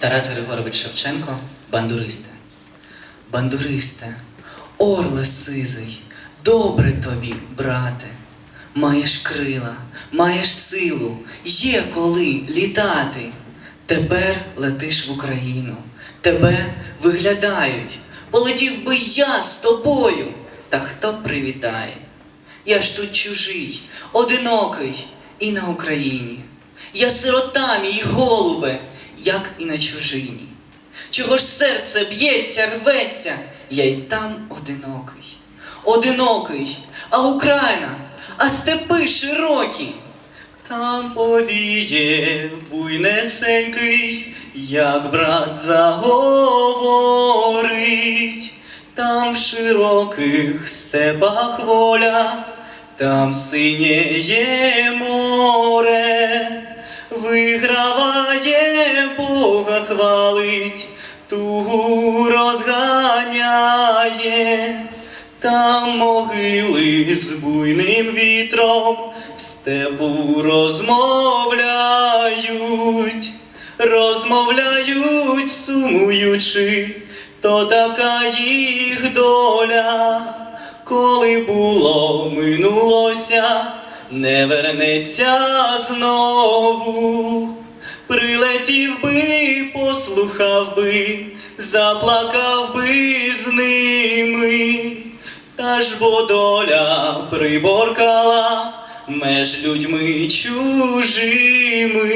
Тарас Григорович Шевченко бандуристи. Бандуристе, орле сизий, добре тобі, брате. Маєш крила, маєш силу, є коли літати. Тепер летиш в Україну, тебе виглядають. Полетів би я з тобою, та хто привітає? Я ж тут чужий, одинокий і на Україні. Я сирота мій голубе, як і на чужині. Чого ж серце б'ється, рветься, я й там одинокий. Одинокий, а Україна, а степи широкі. Там повіє буйнесенький, як брат заговорить, там в широких степах воля, там синєє море, виграває Бога хвалить, тугу розганяє. Там могили з буйним вітром степу розмовляють, розмовляють, сумуючи, то така їх доля, коли було, минулося, не вернеться знову. Прилетів би, послухав би, заплакав би з ними. Та ж бо доля приборкала меж людьми чужими.